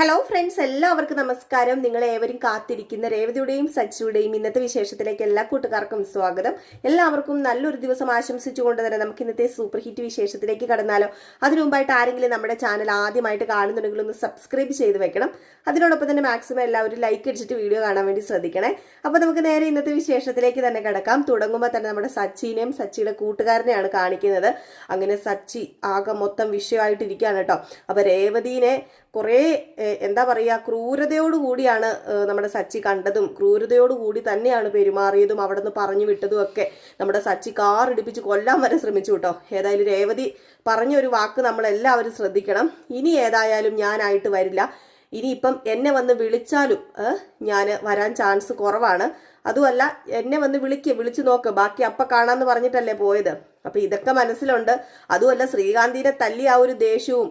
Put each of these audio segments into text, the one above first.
Hello friends എല്ലാവർക്കും നമസ്കാരം. നിങ്ങൾ ഏവരും കാത്തിരിക്കുന്ന രേവതിയുടെയും സച്ചിയുടെയും ഇന്നത്തെ വിശേഷത്തിലേക്ക് എല്ലാ കൂട്ടുകാർക്കും സ്വാഗതം. എല്ലാവർക്കും നല്ലൊരു ദിവസം ആശംസിച്ചുകൊണ്ട് തന്നെ നമുക്ക് ഇന്നത്തെ സൂപ്പർ ഹിറ്റ് വിശേഷത്തിലേക്ക് കടന്നാലോ. അതിനു മുമ്പായിട്ട് ആരെങ്കിലും നമ്മുടെ ചാനൽ ആദ്യമായിട്ട് കാണുന്നുണ്ടെങ്കിൽ ഒന്ന് സബ്സ്ക്രൈബ് ചെയ്ത് വെക്കണം. അതിനോടൊപ്പം തന്നെ മാക്സിമം എല്ലാവരും ലൈക്ക് അടിച്ചിട്ട് വീഡിയോ കാണാൻ വേണ്ടി ശ്രദ്ധിക്കണേ. അപ്പോൾ നമുക്ക് നേരെ ഇന്നത്തെ വിശേഷത്തിലേക്ക് തന്നെ കിടക്കാം. തുടങ്ങുമ്പോൾ തന്നെ നമ്മുടെ സച്ചിനെയും സച്ചിയുടെ കൂട്ടുകാരനെയാണ് കാണിക്കുന്നത്. അങ്ങനെ സച്ചി ആകെ മൊത്തം വിഷയമായിട്ടിരിക്കുകയാണ് കേട്ടോ. അപ്പോൾ രേവതിനെ കുറേ എന്താ പറയുക ക്രൂരതയോടുകൂടിയാണ് നമ്മുടെ സച്ചി കണ്ടതും ക്രൂരതയോടുകൂടി തന്നെയാണ് പെരുമാറിയതും അവിടെ നിന്ന് പറഞ്ഞു വിട്ടതും ഒക്കെ നമ്മുടെ സച്ചി കാർ ഇടിപ്പിച്ച് കൊല്ലാൻ വരെ ശ്രമിച്ചു കേട്ടോ. ഏതായാലും രേവതി പറഞ്ഞൊരു വാക്ക് നമ്മളെല്ലാവരും ശ്രദ്ധിക്കണം. ഇനി ഏതായാലും ഞാനായിട്ട് വരില്ല. ഇനിയിപ്പം എന്നെ വന്ന് വിളിച്ചാലും ഞാൻ വരാൻ ചാൻസ് കുറവാണ്. അതുമല്ല എന്നെ വന്ന് വിളിക്ക് വിളിച്ചു നോക്ക്. ബാക്കി അപ്പ കാണാന്ന് പറഞ്ഞിട്ടല്ലേ പോയത്. അപ്പൊ ഇതൊക്കെ മനസ്സിലുണ്ട്. അതുമല്ല ശ്രീകാന്തിനെ തല്ലി ആ ഒരു ദേഷ്യവും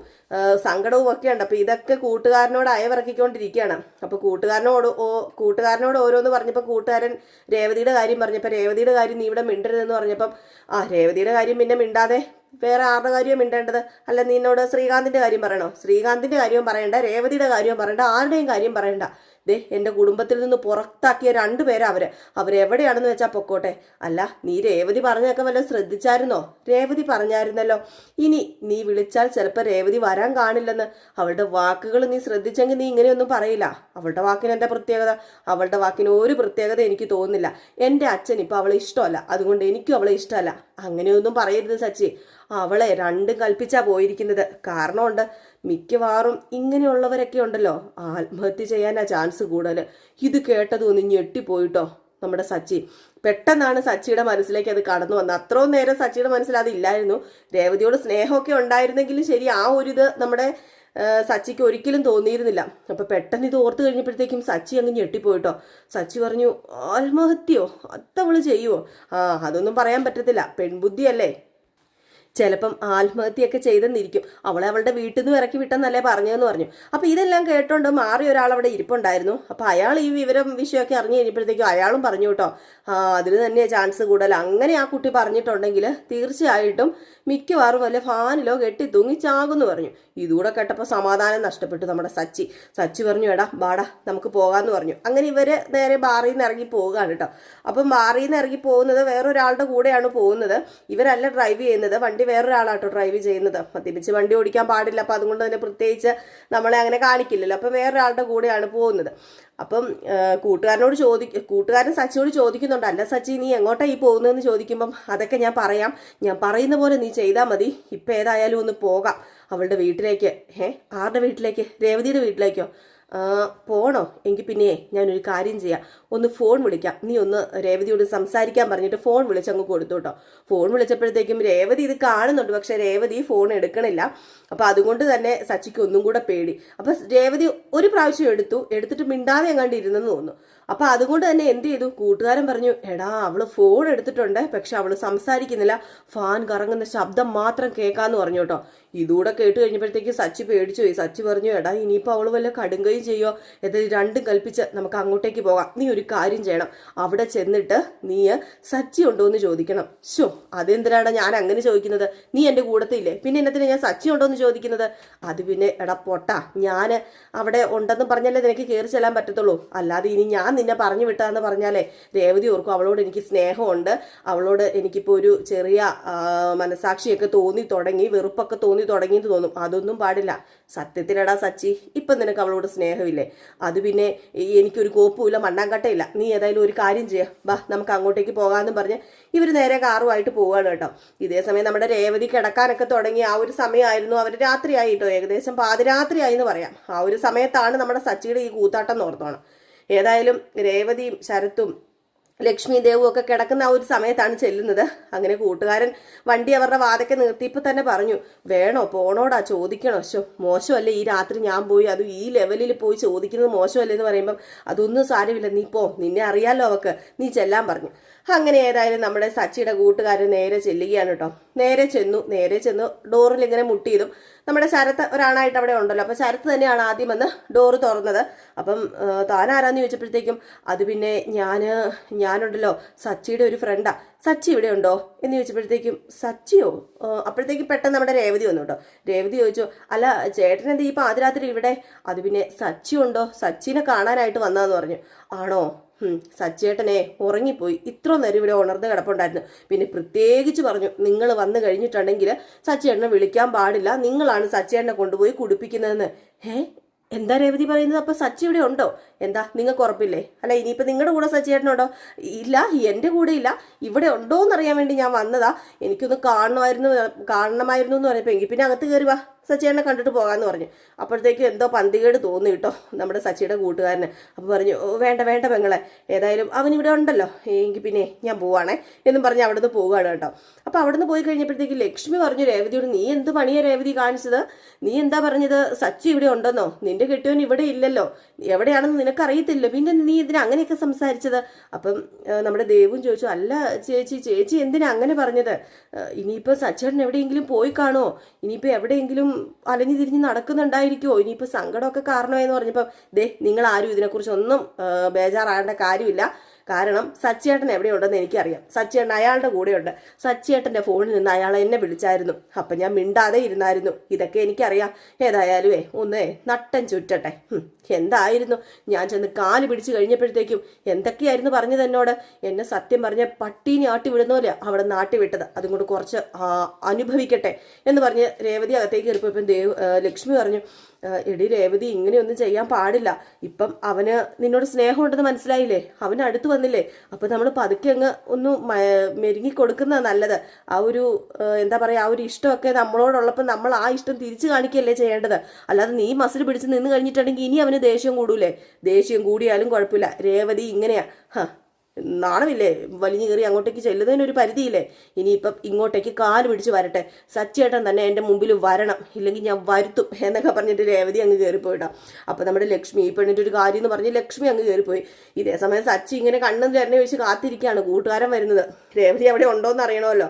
സങ്കടവും ഒക്കെ ഉണ്ട് അപ്പൊ ഇതൊക്കെ കൂട്ടുകാരനോട് അയവിറക്കിക്കൊണ്ടിരിക്കുകയാണ് അപ്പൊ കൂട്ടുകാരനോട് ഓ കൂട്ടുകാരനോട് ഓരോന്ന് പറഞ്ഞപ്പോൾ കൂട്ടുകാരൻ രേവതിയുടെ കാര്യം പറഞ്ഞപ്പോൾ രേവതിയുടെ കാര്യം നീ ഇവിടെ മിണ്ടരുതെന്ന് പറഞ്ഞപ്പം ആ രേവതിയുടെ കാര്യം പിന്നെ മിണ്ടാതെ വേറെ ആരുടെ കാര്യവും മിണ്ടേണ്ടത്? അല്ല നിന്നോട് ശ്രീകാന്തിന്റെ കാര്യം പറയണോ? ശ്രീകാന്തിന്റെ കാര്യവും പറയണ്ട രേവതിയുടെ കാര്യവും പറയണ്ട ആരുടെയും കാര്യം പറയണ്ട. ദേ എന്റെ കുടുംബത്തിൽ നിന്ന് പുറത്താക്കിയ രണ്ടു പേരാ അവർ. അവരെവിടെയാണെന്ന് വെച്ചാൽ പൊക്കോട്ടെ. അല്ല നീ രേവതി പറഞ്ഞൊക്കെ വല്ല ശ്രദ്ധിച്ചായിരുന്നോ? രേവതി പറഞ്ഞായിരുന്നല്ലോ. ഇനി നീ വിളിച്ചാൽ ചിലപ്പോൾ രേവതി വരാൻ കാണില്ലെന്ന്. അവളുടെ വാക്കുകൾ നീ ശ്രദ്ധിച്ചെങ്കിൽ നീ ഇങ്ങനെയൊന്നും പറയില്ല. അവളുടെ വാക്കിന് എന്റെ പ്രത്യേകത? അവളുടെ വാക്കിന് ഒരു പ്രത്യേകത എനിക്ക് തോന്നുന്നില്ല. എന്റെ അച്ഛൻ ഇപ്പം അവളെ ഇഷ്ടമല്ല. അതുകൊണ്ട് എനിക്കും അവളെ ഇഷ്ടമല്ല. അങ്ങനെയൊന്നും പറയരുത് സച്ചി. അവളെ രണ്ടും കൽപ്പിച്ചാ പോയിരിക്കുന്നത്. കാരണമുണ്ട് മിക്കവാറും ഇങ്ങനെയുള്ളവരൊക്കെ ഉണ്ടല്ലോ. ആത്മഹത്യ ചെയ്യാനാ ചാൻസ് കൂടുതൽ ഇത് കേട്ടത് ഒന്ന് ഞെട്ടിപ്പോയിട്ടോ നമ്മുടെ സച്ചി. പെട്ടെന്നാണ് സച്ചിയുടെ മനസ്സിലേക്ക് അത് കടന്നു വന്നത്. അത്രയും നേരം സച്ചിയുടെ മനസ്സിൽ അതില്ലായിരുന്നു രേവതിയോട് സ്നേഹമൊക്കെ ഉണ്ടായിരുന്നെങ്കിലും ശരി ആ ഒരു ഇത് നമ്മുടെ സച്ചിക്ക് ഒരിക്കലും തോന്നിയിരുന്നില്ല. അപ്പൊ പെട്ടെന്ന് ഇത് ഓർത്തു കഴിഞ്ഞപ്പോഴത്തേക്കും സച്ചി അങ്ങ് ഞെട്ടിപ്പോയിട്ടോ. സച്ചി പറഞ്ഞു ആത്മഹത്യയോ? അതവൾ ചെയ്യുവോ? ആ അതൊന്നും പറയാൻ പറ്റത്തില്ല. പെൺബുദ്ധിയല്ലേ? ചിലപ്പം ആത്മഹത്യയൊക്കെ ചെയ്തെന്നിരിക്കും. അവളെ അവളുടെ വീട്ടിൽ നിന്ന് ഇറക്കി വിട്ടെന്നല്ലേ പറഞ്ഞതെന്ന് പറഞ്ഞു. അപ്പൊ ഇതെല്ലാം കേട്ടോണ്ട് മാറി ഒരാൾ അവിടെ ഇരിപ്പുണ്ടായിരുന്നു. അപ്പൊ അയാൾ ഈ വിവരം വിഷയമൊക്കെ അറിഞ്ഞു കഴിഞ്ഞപ്പോഴത്തേക്കും അയാളും പറഞ്ഞു കേട്ടോ ആ അതിന് തന്നെ ചാൻസ് കൂടുതൽ. അങ്ങനെ ആ കുട്ടി പറഞ്ഞിട്ടുണ്ടെങ്കിൽ തീർച്ചയായിട്ടും മിക്കവാറും വല്ല ഫാനിലോ കെട്ടി തൂങ്ങി ചാകുന്നു പറഞ്ഞു. ഇതുകൂടെ കേട്ടപ്പോൾ സമാധാനം നഷ്ടപ്പെട്ടു നമ്മുടെ സച്ചി. സച്ചി പറഞ്ഞു എടാ ബാടാ നമുക്ക് പോകാമെന്ന് പറഞ്ഞു. അങ്ങനെ ഇവർ നേരെ ബാറിൽ നിന്ന് ഇറങ്ങി പോവുകയാണ് കേട്ടോ. അപ്പം ബാറിൽ നിന്ന് ഇറങ്ങി പോകുന്നത് വേറൊരാളുടെ കൂടെയാണ് പോകുന്നത്. ഇവരല്ല ഡ്രൈവ് ചെയ്യുന്നത്. വണ്ടി വേറൊരാളാട്ടോ ഡ്രൈവ് ചെയ്യുന്നത്. മദ്യപിച്ച് വണ്ടി ഓടിക്കാൻ പാടില്ല. അപ്പം അതുകൊണ്ട് തന്നെ പ്രത്യേകിച്ച് നമ്മളെ അങ്ങനെ കാണിക്കില്ലല്ലോ. അപ്പം വേറൊരാളുടെ കൂടെയാണ് പോകുന്നത്. അപ്പം കൂട്ടുകാരനോട് ചോദി കൂട്ടുകാരൻ സച്ചിയോട് ചോദിക്കുന്നുണ്ട് അല്ല സച്ചി നീ എങ്ങോട്ടാ ഈ പോകുന്നതെന്ന് ചോദിക്കുമ്പം അതൊക്കെ ഞാൻ പറയാം. ഞാൻ പറയുന്ന പോലെ നീ ചെയ്താൽ മതി. ഇപ്പം ഏതായാലും ഒന്ന് പോകാം അവളുടെ വീട്ടിലേക്ക്. ഏ? ആരുടെ വീട്ടിലേക്ക്? രേവതിയുടെ വീട്ടിലേക്കോ? പോണോ? എങ്കിൽ പിന്നെ ഞാനൊരു കാര്യം ചെയ്യാം. ഒന്ന് ഫോൺ വിളിക്കാം. നീ ഒന്ന് രേവതിയോട് സംസാരിക്കാൻ പറഞ്ഞിട്ട് ഫോൺ വിളിച്ചങ്ങ് കൊടുത്തു കേട്ടോ ഫോൺ വിളിച്ചപ്പോഴത്തേക്കും രേവതി ഇത് കാണുന്നുണ്ട്. പക്ഷെ രേവതി ഫോൺ എടുക്കണില്ല. അപ്പൊ അതുകൊണ്ട് തന്നെ സച്ചിക്ക് ഒന്നും കൂടെ പേടി. അപ്പൊ രേവതി ഒരു പ്രാവശ്യം എടുത്തു. എടുത്തിട്ട് മിണ്ടാതെ എങ്ങാണ്ട് ഇരുന്നെന്ന് തോന്നുന്നു. അപ്പൊ അതുകൊണ്ട് തന്നെ എന്ത് ചെയ്തു? കൂട്ടുകാരൻ പറഞ്ഞു എടാ അവൾ ഫോൺ എടുത്തിട്ടുണ്ട്. പക്ഷെ അവൾ സംസാരിക്കുന്നില്ല. ഫാൻ കറങ്ങുന്ന ശബ്ദം മാത്രം കേൾക്കാന്ന് പറഞ്ഞു കേട്ടോ. ഇതുകൂടെ കേട്ട് കഴിഞ്ഞപ്പോഴത്തേക്ക് സച്ചി പേടിച്ചു പോയി സച്ചി പറഞ്ഞു എടാ ഇനിയിപ്പോ അവൾ വല്ല കടുങ്കയും ചെയ്യുമോ ഏതായാലും രണ്ടും കൽപ്പിച്ച് നമുക്ക് അങ്ങോട്ടേക്ക് പോകാം. നീ ഒരു കാര്യം ചെയ്യണം. അവിടെ ചെന്നിട്ട് നീ സച്ചി ഉണ്ടോ എന്ന് ചോദിക്കണം. ശോ അതെന്തിനാണ് ഞാൻ അങ്ങനെ ചോദിക്കുന്നത്? നീ എന്റെ കൂടത്തില്ലേ? പിന്നെ എന്നത്തിന് ഞാൻ സച്ചി ഉണ്ടോ എന്ന് ചോദിക്കുന്നത്? അത് പിന്നെ എടാ പൊട്ട ഞാൻ അവിടെ ഉണ്ടെന്ന് പറഞ്ഞാലേ നിനക്ക് കയറി ചെല്ലാൻ പറ്റത്തുള്ളൂ. അല്ലാതെ ഇനി ഞാൻ നിന്നെ പറഞ്ഞു വിട്ടാന്ന് പറഞ്ഞാലേ രേവതി ഓർക്കും അവളോട് എനിക്ക് സ്നേഹമുണ്ട്. അവളോട് എനിക്കിപ്പോൾ ഒരു ചെറിയ മനസാക്ഷിയൊക്കെ തോന്നി തുടങ്ങി വെറുപ്പൊക്കെ തോന്നി തുടങ്ങി എന്ന് തോന്നും. അതൊന്നും പാടില്ല. സത്യത്തിലടാ സച്ചി ഇപ്പം നിനക്ക് അവളോട് സ്നേഹമില്ലേ? അത് പിന്നെ എനിക്കൊരു കോപ്പുമില്ല മണ്ണാങ്കട്ടയില്ല. നീ ഏതായാലും ഒരു കാര്യം ചെയ്യാം. ബാ നമുക്ക് അങ്ങോട്ടേക്ക് പോകാമെന്നും പറഞ്ഞ് ഇവർ നേരെ കാറുമായിട്ട് പോവുകയാണ് കേട്ടോ. ഇതേ സമയം നമ്മുടെ രേവതി കിടക്കാനൊക്കെ തുടങ്ങി ആ ഒരു സമയമായിരുന്നു. അവർ രാത്രിയായി കേട്ടോ. ഏകദേശം പാതിരാത്രിയായി എന്ന് പറയാം. ആ ഒരു സമയത്താണ് നമ്മുടെ സച്ചിയുടെ ഈ കൂത്താട്ടം ഓർത്തോണം ഏതായാലും രേവതിയും ശരത്തും ലക്ഷ്മി ദേവും ഒക്കെ കിടക്കുന്ന ആ ഒരു സമയത്താണ് ചെല്ലുന്നത്. അങ്ങനെ കൂട്ടുകാരൻ വണ്ടി അവരുടെ വാതൊക്കെ നിർത്തിയപ്പോൾ തന്നെ പറഞ്ഞു വേണോ? പോണോടാ ചോദിക്കണോ. ശോ മോശമല്ലേ? ഈ രാത്രി ഞാൻ പോയി അത് ഈ ലെവലിൽ പോയി ചോദിക്കുന്നത് മോശമല്ലേ? എന്ന് പറയുമ്പം അതൊന്നും സാരമില്ല നീ പോ നിന്നെ അറിയാലോ അവക്ക്. നീ ചെല്ലാൻ പറഞ്ഞു. അങ്ങനെ ഏതായാലും നമ്മുടെ സച്ചിയുടെ കൂട്ടുകാരൻ നേരെ ചെല്ലുകയാണ് കേട്ടോ. നേരെ ചെന്നു നേരെ ചെന്നു ഡോറിൽ ഇങ്ങനെ മുട്ടിയതും നമ്മുടെ ശരത്ത് ഒരാണായിട്ട് അവിടെ ഉണ്ടല്ലോ. അപ്പൊ ശരത്ത് തന്നെയാണ് ആദ്യം വന്ന് ഡോറ് തുറന്നത്. അപ്പം താനാരാന്ന് ചോദിച്ചപ്പോഴത്തേക്കും അത് പിന്നെ ഞാൻ ഞാനുണ്ടല്ലോ സച്ചിയുടെ ഒരു ഫ്രണ്ടാ സച്ചി ഇവിടെ ഉണ്ടോ? എന്ന് ചോദിച്ചപ്പോഴത്തേക്കും സച്ചിയോ? അപ്പോഴത്തേക്കും പെട്ടെന്ന് നമ്മുടെ രേവതി വന്നു കേട്ടോ. രേവതി ചോദിച്ചു അല്ല ചേട്ടൻ എന്ത് ഈ പാതിരാത്രി ഇവിടെ? അത് പിന്നെ സച്ചി ഉണ്ടോ സച്ചിനെ കാണാനായിട്ട് വന്നതെന്ന് പറഞ്ഞു. ആണോ? ഉം, സച്ചിയേട്ടനെ ഉറങ്ങിപ്പോയി. ഇത്ര നേരം ഇവിടെ ഉണർന്ന് കിടപ്പുണ്ടായിരുന്നു. പിന്നെ പ്രത്യേകിച്ച് പറഞ്ഞു നിങ്ങൾ വന്നു കഴിഞ്ഞിട്ടുണ്ടെങ്കിൽ സച്ചേട്ടനെ വിളിക്കാൻ പാടില്ല. നിങ്ങളാണ് സച്ചേട്ടനെ കൊണ്ടുപോയി കുടിപ്പിക്കുന്നതെന്ന്. ഏ എന്താ രേവതി പറയുന്നത്? അപ്പൊ സച്ചി ഇവിടെ ഉണ്ടോ? എന്താ നിങ്ങൾക്ക് ഉറപ്പില്ലേ? അല്ല ഇനിയിപ്പോ നിങ്ങളുടെ കൂടെ സച്ചിയേട്ടനുണ്ടോ ഇല്ല എന്റെ കൂടെ ഇല്ല. ഇവിടെ ഉണ്ടോ എന്നറിയാൻ വേണ്ടി ഞാൻ വന്നതാ. എനിക്കൊന്ന് കാണണമായിരുന്നു കാണണമായിരുന്നു എന്ന് പറഞ്ഞപ്പോ എങ്കിൽ പിന്നെ അകത്ത് കയറി വാ. സച്ചിയേട്ടനെ കണ്ടിട്ട് പോകാമെന്ന് പറഞ്ഞു. അപ്പോഴത്തേക്കും എന്തോ പന്തികേട് തോന്നി കേട്ടോ നമ്മുടെ സച്ചിയുടെ കൂട്ടുകാരന്. അപ്പോൾ പറഞ്ഞു വേണ്ട വേണ്ട പെങ്ങളെ ഏതായാലും അവൻ ഇവിടെ ഉണ്ടല്ലോ എങ്കിൽ പിന്നെ ഞാൻ പോവാണേ എന്നും പറഞ്ഞ് അവിടുന്ന് പോവുകയാണ് കേട്ടോ. അപ്പോൾ അവിടുന്ന് പോയി കഴിഞ്ഞപ്പോഴത്തേക്ക് ലക്ഷ്മി പറഞ്ഞു രേവതിയോട് നീ എന്ത് പണിയാ രേവതി കാണിച്ചത്? നീ എന്താ പറഞ്ഞത്? സച്ചി ഇവിടെ ഉണ്ടെന്നോ? നിന്റെ കെട്ടിയവൻ ഇവിടെ ഇല്ലല്ലോ. എവിടെയാണെന്ന് നിനക്കറിയത്തില്ല. പിന്നെ നീ ഇതിന് അങ്ങനെയൊക്കെ സംസാരിച്ചത്? അപ്പം നമ്മുടെ ദേവും ചോദിച്ചു അല്ല ചേച്ചി ചേച്ചി എന്തിനാ അങ്ങനെ പറഞ്ഞത്? ഇനിയിപ്പോൾ സച്ചേട്ടൻ എവിടെയെങ്കിലും പോയി കാണുമോ ഇനിയിപ്പോൾ എവിടെയെങ്കിലും അലഞ്ഞു തിരിഞ്ഞ് നടക്കുന്നുണ്ടായിരിക്കുമോ ഇനിയിപ്പോൾ സങ്കടമൊക്കെ കാരണമായെന്ന് പറഞ്ഞപ്പോൾ ദേ നിങ്ങൾ ആരും ഇതിനെക്കുറിച്ച് ഒന്നും ആ, ബേജാറാകേണ്ട കാര്യമില്ല. കാരണം സച്ചിയേട്ടൻ എവിടെയുണ്ടെന്ന് എനിക്കറിയാം. സച്ചിയേട്ടൻ അയാളുടെ കൂടെയുണ്ട്. സച്ചിയേട്ടന്റെ ഫോണിൽ നിന്ന് അയാൾ എന്നെ വിളിച്ചായിരുന്നു. അപ്പം ഞാൻ മിണ്ടാതെ ഇരുന്നായിരുന്നു. ഇതൊക്കെ എനിക്കറിയാം. ഏതായാലുവേ ഒന്നേ നട്ടൻ ചുറ്റട്ടെ. എന്തായിരുന്നു? ഞാൻ ചെന്ന് കാൽ പിടിച്ചു കഴിഞ്ഞപ്പോഴത്തേക്കും എന്തൊക്കെയായിരുന്നു പറഞ്ഞത് എന്നോട്? എന്നെ സത്യം പറഞ്ഞ പട്ടീനെ ആട്ടി വിടുന്ന പോലെ അവിടെ നാട്ടി വിട്ടത്. അതും കൊണ്ട് കുറച്ച് അനുഭവിക്കട്ടെ എന്ന് പറഞ്ഞ് രേവതി അകത്തേക്ക് കയറിപ്പോയപ്പം ദേവ് ലക്ഷ്മി പറഞ്ഞു എടി രേവതി ഇങ്ങനെയൊന്നും ചെയ്യാൻ പാടില്ല. ഇപ്പം അവന് നിന്നോട് സ്നേഹമുണ്ടെന്ന് മനസ്സിലായില്ലേ? അവൻ അടുത്ത് വന്നില്ലേ? അപ്പൊ നമ്മൾ പതുക്കെ അങ്ങ് ഒന്ന് മെരുങ്ങി കൊടുക്കുന്ന നല്ലത്. ആ ഒരു എന്താ പറയാ ആ ഒരു ഇഷ്ടമൊക്കെ നമ്മളോടുള്ളപ്പോൾ നമ്മൾ ആ ഇഷ്ടം തിരിച്ചു കാണിക്കല്ലേ ചെയ്യേണ്ടത്. അല്ലാതെ നീ മസിൽ പിടിച്ച് നിന്ന് കഴിഞ്ഞിട്ടുണ്ടെങ്കിൽ ഇനി അവന് ദേഷ്യം കൂടൂലേ? ദേഷ്യം കൂടിയാലും കുഴപ്പമില്ല. രേവതി ഇങ്ങനെയാ. നാണമില്ലേ? വലിഞ്ഞു കയറി അങ്ങോട്ടേക്ക് ചെല്ലുന്നതിനൊരു പരിധിയില്ലേ? ഇനിയിപ്പം ഇങ്ങോട്ടേക്ക് കാൽ പിടിച്ച് വരട്ടെ. സച്ചേട്ടൻ തന്നെ എന്റെ മുമ്പിൽ വരണം. ഇല്ലെങ്കിൽ ഞാൻ വരുത്തും എന്നൊക്കെ പറഞ്ഞിട്ട് രേവതി അങ്ങ് കയറിപ്പോയിട്ടാ അപ്പം നമ്മുടെ ലക്ഷ്മി ഈ പെണ്ണിന്റെ ഒരു കാര്യം എന്ന് പറഞ്ഞ് ലക്ഷ്മി അങ്ങ് കയറിപ്പോയി. ഇതേ സമയം സച്ചി ഇങ്ങനെ കണ്ണും തന്നെ വെച്ച് കാത്തിരിക്കുകയാണ് കൂട്ടുകാരൻ വരുന്നത്. രേവതി അവിടെ ഉണ്ടോയെന്ന് അറിയണമല്ലോ.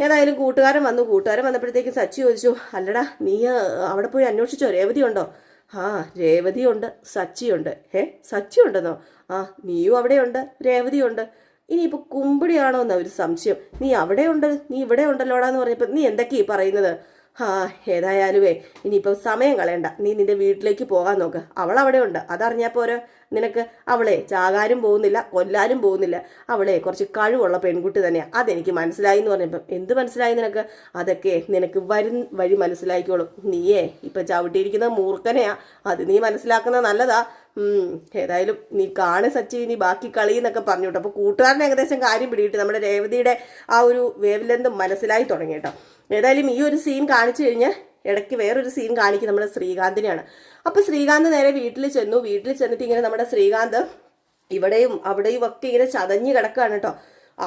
ഏതായാലും കൂട്ടുകാരൻ വന്നു. കൂട്ടുകാരൻ വന്നപ്പോഴത്തേക്കും സച്ചി ചോദിച്ചു അല്ലടാ നീ അവിടെ പോയി അന്വേഷിച്ചോ? രേവതി ഉണ്ടോ? ആ രേവതിയുണ്ട് സച്ചിയുണ്ട്. ഏ സച്ചി ഉണ്ടെന്നോ ആ നീയും അവിടെയുണ്ട് രേവതിയുണ്ട്. ഇനിയിപ്പോൾ കുമ്പിടിയാണോ എന്ന ഒരു സംശയം. നീ അവിടെയുണ്ട് നീ ഇവിടെ ഉണ്ടല്ലോടാന്ന് പറഞ്ഞപ്പോൾ നീ എന്തൊക്കെയാ പറയുന്നത്? ആ ഏതായാലുവേ ഇനിയിപ്പോൾ സമയം കളയണ്ട. നീ നിന്റെ വീട്ടിലേക്ക് പോകാൻ നോക്ക്. അവൾ അവിടെ ഉണ്ട് അതറിഞ്ഞാൽ പോരെ. നിനക്ക് അവളെ ചാകാനും പോകുന്നില്ല കൊല്ലാനും പോകുന്നില്ല. അവളെ കുറച്ച് കഴിവുള്ള പെൺകുട്ടി തന്നെയാണ് അതെനിക്ക് മനസ്സിലായി എന്ന് പറഞ്ഞപ്പം എന്ത് മനസ്സിലായി നിനക്ക്? അതൊക്കെ നിനക്ക് വരും വഴി മനസ്സിലാക്കിയോളൂ നീയേ ഇപ്പം ചവിട്ടിയിരിക്കുന്ന മൂർഖനെയാ. അത് നീ മനസ്സിലാക്കുന്നത് നല്ലതാ. ഏതായാലും നീ കാണ് സച്ചി നീ ബാക്കി കളി എന്നൊക്കെ പറഞ്ഞു കേട്ടോ. അപ്പോൾ കൂട്ടുകാരനെ ഏകദേശം കാര്യം പിടിയിട്ട് നമ്മുടെ രേവതിയുടെ ആ ഒരു വേവ് ലെന്ത് മനസ്സിലായി തുടങ്ങി കേട്ടോ. ഏതായാലും ഈ ഒരു സീൻ കാണിച്ചു കഴിഞ്ഞാൽ ഇടയ്ക്ക് വേറൊരു സീൻ കാണിക്കും. നമ്മുടെ ശ്രീകാന്തിനെയാണ്. അപ്പോൾ ശ്രീകാന്ത് നേരെ വീട്ടിൽ ചെന്നു. വീട്ടിൽ ചെന്നിട്ട് ഇങ്ങനെ നമ്മുടെ ശ്രീകാന്ത് ഇവിടെയും അവിടെയും ഒക്കെ ഇങ്ങനെ ചതഞ്ഞ് കിടക്കുകയാണ് കേട്ടോ.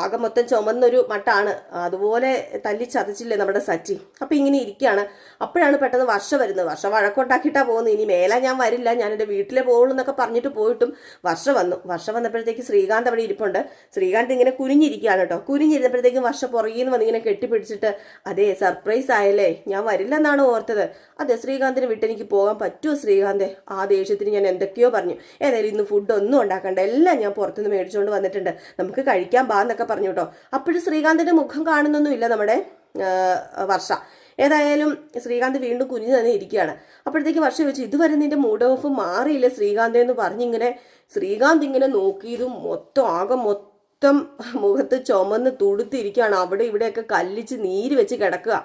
ആകെ മൊത്തം ചുമന്നൊരു മട്ടാണ്. അതുപോലെ തല്ലി ചതച്ചില്ലേ നമ്മുടെ സച്ചി? അപ്പൊ ഇങ്ങനെ ഇരിക്കുകയാണ് അപ്പോഴാണ് പെട്ടെന്ന് വർഷ വരുന്നത്. വർഷ വഴക്കുണ്ടാക്കിയിട്ടാ പോകുന്നത്. ഇനി മേലെ ഞാൻ വരില്ല. ഞാൻ എന്റെ വീട്ടിലെ പോകുള്ളൂ എന്നൊക്കെ പറഞ്ഞിട്ട് പോയിട്ടും വർഷ വന്നു. വർഷ വന്നപ്പോഴത്തേക്ക് ശ്രീകാന്ത് അവിടെ ഇരിപ്പുണ്ട്. ശ്രീകാന്ത് ഇങ്ങനെ കുനിഞ്ഞിരിക്കുകയാണ് കേട്ടോ. കുനിഞ്ഞിരുന്നപ്പോഴത്തേക്കും വർഷ പുറകിൽ നിന്ന് വന്ന് ഇങ്ങനെ കെട്ടിപ്പിടിച്ചിട്ട് അതെ സർപ്രൈസ് ആയല്ലേ. ഞാൻ വരില്ലെന്നാണ് ഓർത്തത്. അതെ ശ്രീകാന്തിന് വിട്ട് എനിക്ക് പോകാൻ പറ്റുമോ ശ്രീകാന്തെ? ആ ദേഷ്യത്തിന് ഞാൻ എന്തൊക്കെയോ പറഞ്ഞു. ഏതായാലും ഇന്ന് ഫുഡ് ഒന്നും ഉണ്ടാക്കണ്ട. എല്ലാം ഞാൻ പുറത്തുനിന്ന് മേടിച്ചുകൊണ്ട് വന്നിട്ടുണ്ട്. നമുക്ക് കഴിക്കാൻ ബാ എന്നൊക്കെ പറഞ്ഞു കേട്ടോ. അപ്പോഴും ശ്രീകാന്തിന്റെ മുഖം കാണുന്നൊന്നുമില്ല നമ്മുടെ വർഷ. ഏതായാലും ശ്രീകാന്ത് വീണ്ടും കുഞ്ഞു തന്നെ ഇരിക്കുകയാണ്. അപ്പോഴത്തേക്ക് വർഷ വെച്ച് ഇതുവരെ നിന്റെ മൂഡ് ഓഫ് മാറിയില്ല ശ്രീകാന്ത്? എന്ന് പറഞ്ഞിങ്ങനെ ശ്രീകാന്ത് ഇങ്ങനെ നോക്കിയതും മൊത്തം ആകെ മൊത്തം മുഖത്ത് ചുമന്ന് തുടുത്തിരിക്കുകയാണ്. അവിടെ ഇവിടെയൊക്കെ കല്ലിച്ച് നീര് വെച്ച് കിടക്കുക.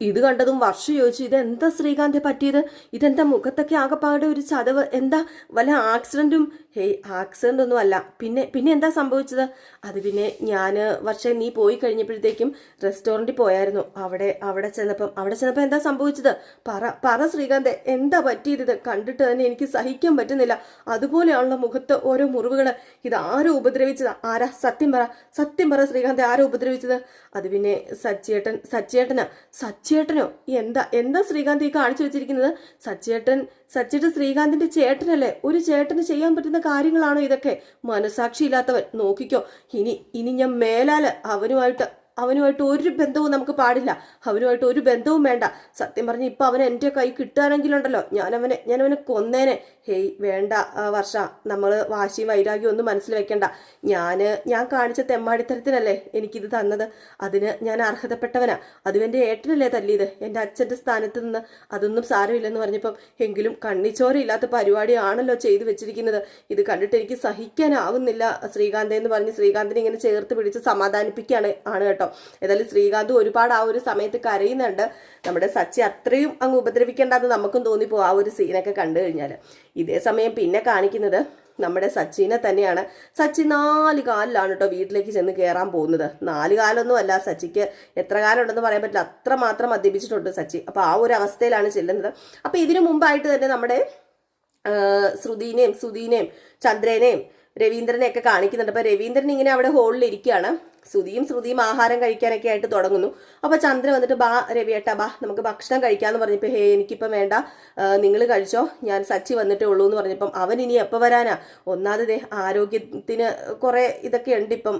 ഇത് കണ്ടതും വർഷം ചോദിച്ചു ഇതെന്താ ശ്രീകാന്തെ പറ്റിയത്? ഇതെന്താ മുഖത്തൊക്കെ ആകെപ്പാടെ ഒരു ചതവ്? എന്താ വല്ല ആക്സിഡന്റും ഹേയ് ആക്സിഡന്റ് ഒന്നും അല്ല. പിന്നെ പിന്നെ എന്താ സംഭവിച്ചത്? അത് പിന്നെ ഞാൻ വർഷം നീ പോയി കഴിഞ്ഞപ്പോഴത്തേക്കും റെസ്റ്റോറന്റിൽ പോയായിരുന്നു. അവിടെ അവിടെ ചെന്നപ്പം അവിടെ ചെന്നപ്പോൾ എന്താ സംഭവിച്ചത്? പറ പറ ശ്രീകാന്ത് എന്താ പറ്റിയത്? ഇത് കണ്ടിട്ട് തന്നെ എനിക്ക് സഹിക്കാൻ പറ്റുന്നില്ല. അതുപോലെയാണല്ലോ മുഖത്ത് ഓരോ മുറിവുകൾ ഇത് ആരും ഉപദ്രവിച്ചത്? ആരാ? സത്യം പറ. സത്യം പറ ശ്രീകാന്ത് ആരോ ഉപദ്രവിച്ചത്? അത് പിന്നെ സച്ചിയേട്ടൻ സച്ചിയേട്ടനാ? സച്ചിയേട്ടനോ? എന്താ എന്താ ശ്രീകാന്ത് ഈ കാണിച്ചു വെച്ചിരിക്കുന്നത്? സച്ചിയേട്ടൻ സച്ചിയേട്ടൻ ശ്രീകാന്തിന്റെ ചേട്ടനല്ലേ? ഒരു ചേട്ടന് ചെയ്യാൻ പറ്റുന്ന കാര്യങ്ങളാണോ ഇതൊക്കെ? മനസാക്ഷി ഇല്ലാത്തവൻ നോക്കിക്കോ. ഇനി ഇനി ഞാൻ മേലാൽ അവനുമായിട്ട് അവനുമായിട്ട് ഒരു ബന്ധവും നമുക്ക് പാടില്ല. അവനുമായിട്ട് ഒരു ബന്ധവും വേണ്ട. സത്യം പറഞ്ഞ് ഇപ്പൊ അവൻ എന്റെ കൈ കിട്ടുകയാണെങ്കിലുണ്ടല്ലോ ഞാൻ അവനെ ഞാൻ അവനെ കൊന്നേനെ. ഹേയ് വേണ്ട വർഷ നമ്മൾ വാശിയും വൈരാഗ്യം ഒന്നും മനസ്സിൽ വെക്കണ്ട. ഞാൻ ഞാൻ കാണിച്ച തെമ്മാടിത്തരത്തിനല്ലേ എനിക്കിത് തന്നത്? അതിന് ഞാൻ അർഹതപ്പെട്ടവനാ. അതും എന്റെ ഏട്ടനല്ലേ തല്ലിയത്. എന്റെ അച്ഛന്റെ സ്ഥാനത്ത് നിന്ന് അതൊന്നും സാരമില്ലെന്ന് പറഞ്ഞപ്പം എങ്കിലും കണ്ണിച്ചോരയില്ലാത്ത പരിപാടിയാണല്ലോ ചെയ്തു വെച്ചിരിക്കുന്നത്. ഇത് കണ്ടിട്ട് എനിക്ക് സഹിക്കാനാവുന്നില്ല. ശ്രീകാന്ത് എന്ന് പറഞ്ഞ് ശ്രീകാന്തിനെ ഇങ്ങനെ ചേർത്ത് പിടിച്ച് സമാധാനിപ്പിക്കുകയാണ് ആണ് കേട്ടോ. ഏതായാലും ശ്രീകാന്ത് ഒരുപാട് ആ ഒരു സമയത്ത് കരയുന്നുണ്ട്. നമ്മുടെ സച്ചി അത്രയും അങ്ങ് ഉപദ്രവിക്കേണ്ടെന്ന് നമുക്കും തോന്നിപ്പോ ആ ഒരു സീനൊക്കെ കണ്ടു കഴിഞ്ഞാൽ ഇതേ സമയം പിന്നെ കാണിക്കുന്നത് നമ്മുടെ സച്ചിനെ തന്നെയാണ്. സച്ചി നാല് കാലിലാണ് കേട്ടോ വീട്ടിലേക്ക് ചെന്ന് കയറാൻ പോകുന്നത്. നാല് കാലൊന്നും അല്ല സച്ചിക്ക് എത്ര കാലം ഉണ്ടെന്ന് പറയാൻ പറ്റില്ല. അത്ര മാത്രം മദ്യപിച്ചിട്ടുണ്ട് സച്ചി. അപ്പൊ ആ ഒരു അവസ്ഥയിലാണ് ചെല്ലുന്നത്. അപ്പൊ ഇതിനു മുമ്പായിട്ട് തന്നെ നമ്മുടെ ശ്രുതിനെയും സുധീനെയും ചന്ദ്രനെയും രവീന്ദ്രനെയൊക്കെ കാണിക്കുന്നുണ്ട്. അപ്പൊ രവീന്ദ്രൻ ഇങ്ങനെ അവിടെ ഹോളിൽ ഇരിക്കുകയാണ്. ശ്രുതിയും ശ്രുതിയും ആഹാരം കഴിക്കാനൊക്കെ ആയിട്ട് തുടങ്ങുന്നു. അപ്പൊ ചന്ദ്രൻ വന്നിട്ട് ബാ രവിയേട്ടാ ബാ നമുക്ക് ഭക്ഷണം കഴിക്കാന്ന് പറഞ്ഞപ്പോ ഹേ എനിക്കിപ്പം വേണ്ട. നിങ്ങൾ കഴിച്ചോ. ഞാൻ സച്ചി വന്നിട്ടേ ഉള്ളൂ എന്ന് പറഞ്ഞപ്പം അവൻ ഇനി എപ്പോൾ വരാനാ? ഒന്നാമത് ആരോഗ്യത്തിന് കുറെ ഇതൊക്കെ ഉണ്ട് ഇപ്പം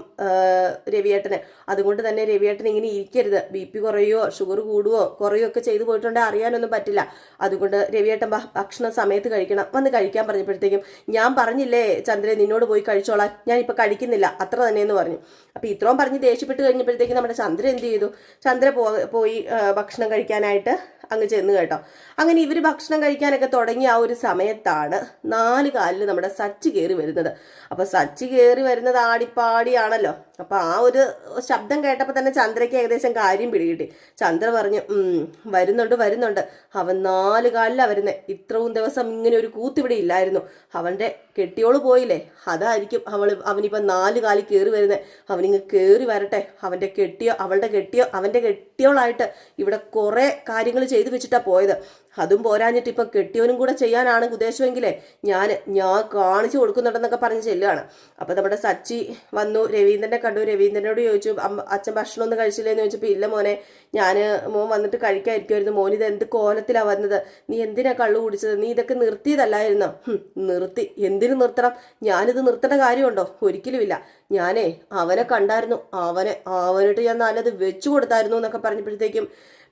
രവിയേട്ടന് അതുകൊണ്ട് തന്നെ രവിയേട്ടൻ ഇങ്ങനെ ഇരിക്കരുത്. ബി പി കുറയോ ഷുഗർ കൂടുവോ കുറയോ ഒക്കെ ചെയ്തു പോയിട്ടുണ്ടെങ്കിൽ അറിയാനൊന്നും പറ്റില്ല. അതുകൊണ്ട് രവിയേട്ടൻ ഭക്ഷണം സമയത്ത് കഴിക്കണം. വന്ന് കഴിക്കാൻ പറഞ്ഞപ്പോഴത്തേക്കും ഞാൻ പറഞ്ഞില്ലേ ചന്ദ്രൻ നിന്നോട് പോയി കഴിച്ചോളാൻ. ഇപ്പൊ കഴിക്കുന്നില്ല. അത്ര തന്നെയെന്ന് പറഞ്ഞു. അപ്പൊ ഇത്രയും പറഞ്ഞ് ദേഷ്യപ്പെട്ട് കഴിഞ്ഞപ്പോഴത്തേക്ക് നമ്മുടെ ചന്ദ്ര എന്ത് ചെയ്തു? ചന്ദ്ര പോയി ഭക്ഷണം കഴിക്കാനായിട്ട് അങ്ങ് ചെന്ന് കേട്ടോ. അങ്ങനെ ഇവർ ഭക്ഷണം കഴിക്കാനൊക്കെ തുടങ്ങിയ ആ ഒരു സമയത്താണ് നാല് കാലിൽ നമ്മുടെ സച്ച് കയറി വരുന്നത്. അപ്പോൾ സച്ച് കയറി വരുന്നത് ആടിപ്പാടിയാണല്ലോ. അപ്പൊ ആ ഒരു ശബ്ദം കേട്ടപ്പോൾ തന്നെ ചന്ദ്രയ്ക്ക് ഏകദേശം കാര്യം പിടികിട്ടി. ചന്ദ്ര പറഞ്ഞു വരുന്നുണ്ട് വരുന്നുണ്ട്. അവൻ നാല് കാലിലാണ് വരുന്നത് ഇത്രയും ദിവസം ഇങ്ങനെ ഒരു കൂത്തിവിടെ ഇല്ലായിരുന്നു. അവന്റെ കെട്ടിയോൾ പോയില്ലേ? അതായിരിക്കും അവൾ അവനിപ്പം നാല് കാലിൽ കയറി വരുന്നത് അവനിങ്ങ് കയറി വരട്ടെ. അവന്റെ കെട്ടിയോ അവളുടെ കെട്ടിയോ അവന്റെ കെട്ടിയോളായിട്ട് ഇവിടെ കുറേ കാര്യങ്ങൾ ചെയ്തു വെച്ചിട്ടാണ് പോയത്. അതും പോരാഞ്ഞിട്ട് ഇപ്പം കെട്ടിയവനും കൂടെ ചെയ്യാനാണ് ഉദ്ദേശമെങ്കിലേ ഞാൻ ഞാൻ കാണിച്ചു കൊടുക്കുന്നുണ്ടെന്നൊക്കെ പറഞ്ഞ് ചെല്ലുകയാണ് അപ്പം നമ്മുടെ സച്ചി വന്നു രവീന്ദ്രനെ കണ്ടു. രവീന്ദ്രനോട് ചോദിച്ചു "അമ്മ- അച്ഛൻ ഭക്ഷണം ഒന്നും കഴിച്ചില്ലേന്ന് ചോദിച്ചപ്പോൾ ഇല്ല മോനെ ഞാൻ മോൻ വന്നിട്ട് കഴിക്കാതിരിക്കുമായിരുന്നു മോൻ ഇത് എന്ത് കോലത്തിലാണ് വന്നത്? നീ എന്തിനാ കള്ളു കുടിച്ചത്? നീ ഇതൊക്കെ നിർത്തിയതല്ലായിരുന്നോ? നിർത്തി. എന്തിനു നിർത്തണം? ഞാനിത് നിർത്തേണ്ട കാര്യമുണ്ടോ? ഒരിക്കലുമില്ല. ഞാനേ അവനെ കണ്ടായിരുന്നു. അവനെ അവനിട്ട് ഞാൻ നല്ലത് വെച്ചു കൊടുത്തായിരുന്നു എന്നൊക്കെ പറഞ്ഞപ്പോഴത്തേക്കും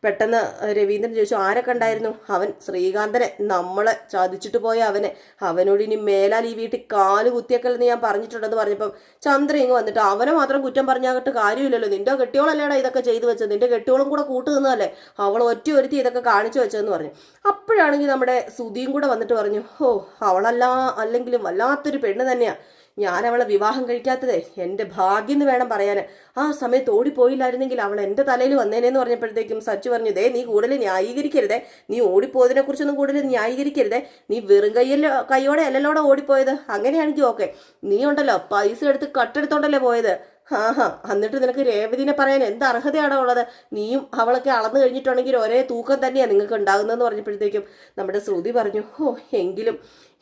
പെട്ടെന്ന് രവീന്ദ്രൻ ചോദിച്ചു ആരെ കണ്ടായിരുന്നു അവൻ ശ്രീകാന്തനെ. നമ്മളെ ചതിച്ചിട്ട് പോയ അവനെ. അവനോട് ഇനി മേലാൽ ഈ വീട്ടിൽ കാൽ കുത്തിയേക്കല്ലെന്ന് ഞാൻ പറഞ്ഞിട്ടുണ്ടെന്ന് പറഞ്ഞപ്പം ചന്ദ്ര ഇങ്ങ് വന്നിട്ട് അവനെ മാത്രം കുറ്റം പറഞ്ഞാകട്ട് കാര്യമില്ലല്ലോ. നിന്റെ കെട്ടിയോളല്ലേടാ ഇതൊക്കെ ചെയ്തു വെച്ചത്? നിന്റെ കെട്ടിയോളും കൂടെ കൂട്ടു നിന്നതല്ലേ? അവൾ ഒറ്റ ഒരുത്തി ഇതൊക്കെ കാണിച്ചു വെച്ചതെന്ന് പറഞ്ഞു. അപ്പോഴാണെങ്കിൽ നമ്മുടെ സുധിയും കൂടെ വന്നിട്ട് പറഞ്ഞു ഓ അവളല്ല അല്ലെങ്കിലും വല്ലാത്തൊരു പെണ്ണ് തന്നെയാ. ഞാൻ അവളെ വിവാഹം കഴിക്കാത്തതേ എന്റെ ഭാഗ്യം എന്ന് വേണം പറയാൻ ആ സമയത്ത് ഓടിപ്പോയില്ലായിരുന്നെങ്കിൽ അവൾ എന്റെ തലയിൽ വന്നേനെന്ന് പറഞ്ഞപ്പോഴത്തേക്കും സച്ചു പറഞ്ഞു ദേ നീ കൂടുതൽ ന്യായീകരിക്കരുതേ. നീ ഓടിപ്പോയതിനെ കുറിച്ചൊന്നും കൂടുതൽ ന്യായീകരിക്കരുതേ. നീ വെറും കയ്യല്ലോ കൈയോടെ അല്ലല്ലോടെ ഓടിപ്പോയത്? അങ്ങനെയാണെങ്കിൽ ഓക്കെ. നീ ഉണ്ടല്ലോ പൈസ എടുത്ത് കട്ടെടുത്തോണ്ടല്ലേ പോയത്? ഹാ ഹാ എന്നിട്ട് നിനക്ക് രേവതിനെ പറയാൻ എന്ത് അർഹതയാണോ ഉള്ളത്? നീയും അവളൊക്കെ അളന്നു കഴിഞ്ഞിട്ടുണ്ടെങ്കിൽ ഒരേ തൂക്കം തന്നെയാണ് നിങ്ങൾക്ക് ഉണ്ടാകുന്നതെന്ന് പറഞ്ഞപ്പോഴത്തേക്കും നമ്മുടെ ശ്രുതി പറഞ്ഞു ഓ എങ്കിലും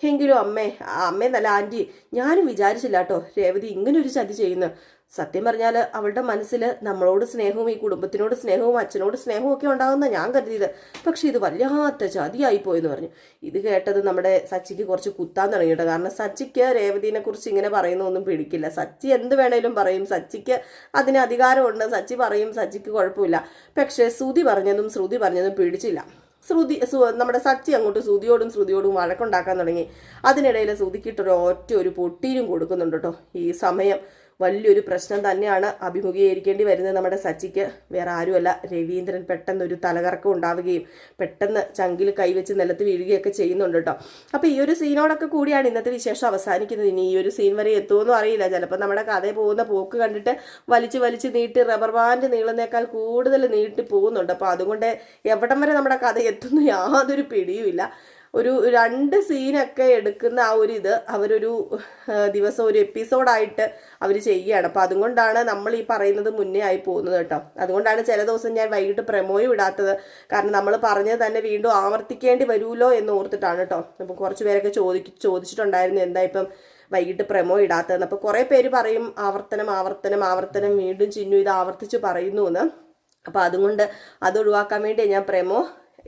എങ്കിലും അമ്മേ അമ്മേ നല്ല ആന്റി. ഞാനും വിചാരിച്ചില്ല കേട്ടോ രേവതി ഇങ്ങനെ ഒരു ചതി ചെയ്യുന്നു. സത്യം പറഞ്ഞാൽ അവളുടെ മനസ്സിൽ നമ്മളോട് സ്നേഹവും ഈ കുടുംബത്തിനോട് സ്നേഹവും അച്ഛനോട് സ്നേഹവും ഒക്കെ ഉണ്ടാകുന്ന ഞാൻ കരുതിയത്. പക്ഷേ ഇത് വല്ലാത്ത ചതിയായി പോയെന്ന് പറഞ്ഞു. ഇത് കേട്ടത് നമ്മുടെ സച്ചിക്ക് കുറച്ച് കുത്താൻ തുടങ്ങിയിട്ട്. കാരണം സച്ചിക്ക് രേവതിനെ കുറിച്ച് ഇങ്ങനെ പറയുന്നൊന്നും പിടിക്കില്ല. സച്ചി എന്ത് വേണേലും പറയും. സച്ചിക്ക് അതിന് അധികാരമുണ്ട്. സച്ചി പറയും. സച്ചിക്ക് കുഴപ്പമില്ല. പക്ഷേ ശ്രുതി പറഞ്ഞതും ശ്രുതി പറഞ്ഞതും പിടിച്ചില്ല. ശ്രുതി നമ്മുടെ സച്ചി അങ്ങോട്ട് ശ്രുതിയോടും ശ്രുതിയോടും വഴക്കുണ്ടാക്കാൻ തുടങ്ങി. അതിനിടയിൽ ശ്രുതിക്കിട്ടൊരു ഒറ്റ ഒരു പൊട്ടീരും കൊടുക്കുന്നുണ്ട് കേട്ടോ. ഈ സമയം വലിയൊരു പ്രശ്നം തന്നെയാണ് അഭിമുഖീകരിക്കേണ്ടി വരുന്നത് നമ്മുടെ സച്ചിക്ക്. വേറെ ആരുമല്ല. രവീന്ദ്രൻ പെട്ടെന്ന് ഒരു തലകറക്കം ഉണ്ടാവുകയും പെട്ടെന്ന് ചങ്കിൽ കൈവച്ച് നിലത്ത് വീഴുകയൊക്കെ ചെയ്യുന്നുണ്ട് കേട്ടോ. അപ്പോൾ ഈ ഒരു സീനോടൊക്കെ കൂടിയാണ് ഇന്നത്തെ വിശേഷം അവസാനിക്കുന്നത്. ഇനി ഈ ഒരു സീൻ വരെ എത്തുമെന്നും അറിയില്ല. ചിലപ്പോൾ നമ്മുടെ കഥ പോകുന്ന പോക്ക് കണ്ടിട്ട് വലിച്ച് വലിച്ച് നീട്ടി റബ്ബർ ബാൻഡ് നീളുന്നേക്കാൾ കൂടുതൽ നീട്ടി പോകുന്നുണ്ട്. അപ്പോൾ അതുകൊണ്ട് എവിടം വരെ നമ്മുടെ കഥ എത്തുന്നു യാതൊരു പിടിയുമില്ല. ഒരു രണ്ട് സീനൊക്കെ എടുക്കുന്ന ആ ഒരു ഇത് അവരൊരു ദിവസം ഒരു എപ്പിസോഡായിട്ട് അവർ ചെയ്യുകയാണ്. അപ്പം അതുകൊണ്ടാണ് നമ്മൾ ഈ പറയുന്നത് മുന്നേ ആയി പോകുന്നത് കേട്ടോ. അതുകൊണ്ടാണ് ചില ദിവസം ഞാൻ വൈകിട്ട് പ്രമോയും ഇടാത്തത്. കാരണം നമ്മൾ പറഞ്ഞത് തന്നെ വീണ്ടും ആവർത്തിക്കേണ്ടി വരുമല്ലോ എന്ന് ഓർത്തിട്ടാണ് കേട്ടോ. അപ്പം കുറച്ച് പേരൊക്കെ ചോദിക്ക് ചോദിച്ചിട്ടുണ്ടായിരുന്നു എന്താ ഇപ്പം വൈകിട്ട് പ്രമോ ഇടാത്തതെന്ന്. അപ്പോൾ കുറേ പേര് പറയും ആവർത്തനം ആവർത്തനം ആവർത്തനം വീണ്ടും ചിന്നു ഇത് ആവർത്തിച്ച് പറയുന്നു എന്ന് അപ്പോൾ അതുകൊണ്ട് അത് ഒഴിവാക്കാൻ വേണ്ടി ഞാൻ പ്രമോ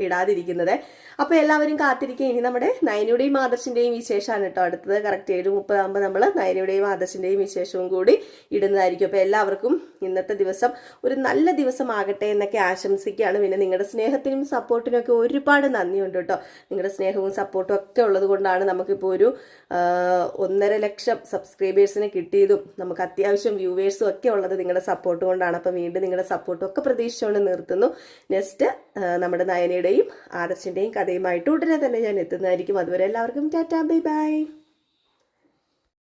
ഇടാതിരിക്കുന്നത്. അപ്പോൾ എല്ലാവരും കാത്തിരിക്കുക. ഇനി നമ്മുടെ നയനയുടെയും മാദർശിന്റെയും വിശേഷമാണ് കേട്ടോ. അടുത്തത് കറക്റ്റ് ഏഴ് മുപ്പതാകുമ്പോൾ നമ്മൾ നയനയുടെയും മാദർശിന്റെയും വിശേഷവും കൂടി ഇടുന്നതായിരിക്കും. അപ്പോൾ എല്ലാവർക്കും ഇന്നത്തെ ദിവസം ഒരു നല്ല ദിവസമാകട്ടെ എന്നൊക്കെ ആശംസിക്കുകയാണ്. പിന്നെ നിങ്ങളുടെ സ്നേഹത്തിനും സപ്പോർട്ടിനും ഒക്കെ ഒരുപാട് നന്ദിയുണ്ട് കേട്ടോ. നിങ്ങളുടെ സ്നേഹവും സപ്പോർട്ടും ഒക്കെ ഉള്ളത് കൊണ്ടാണ് നമുക്കിപ്പോൾ ഒരു ഒന്നര ലക്ഷം സബ്സ്ക്രൈബേഴ്സിനെ കിട്ടിയതും നമുക്ക് അത്യാവശ്യം വ്യൂവേഴ്സും ഒക്കെ ഉള്ളത് നിങ്ങളുടെ സപ്പോർട്ട് കൊണ്ടാണ്. അപ്പം വീണ്ടും നിങ്ങളുടെ സപ്പോർട്ടും ഒക്കെ പ്രതീക്ഷിച്ചുകൊണ്ട് നിർത്തുന്നു. നെക്സ്റ്റ് നമ്മുടെ നയനയുടെയും ആദർശിന്റെയും കഥയുമായിട്ട് ഉടനെ തന്നെ ഞാൻ എത്തുന്നതായിരിക്കും. അതുവരെ എല്ലാവർക്കും ടാറ്റാ ബൈ ബൈ.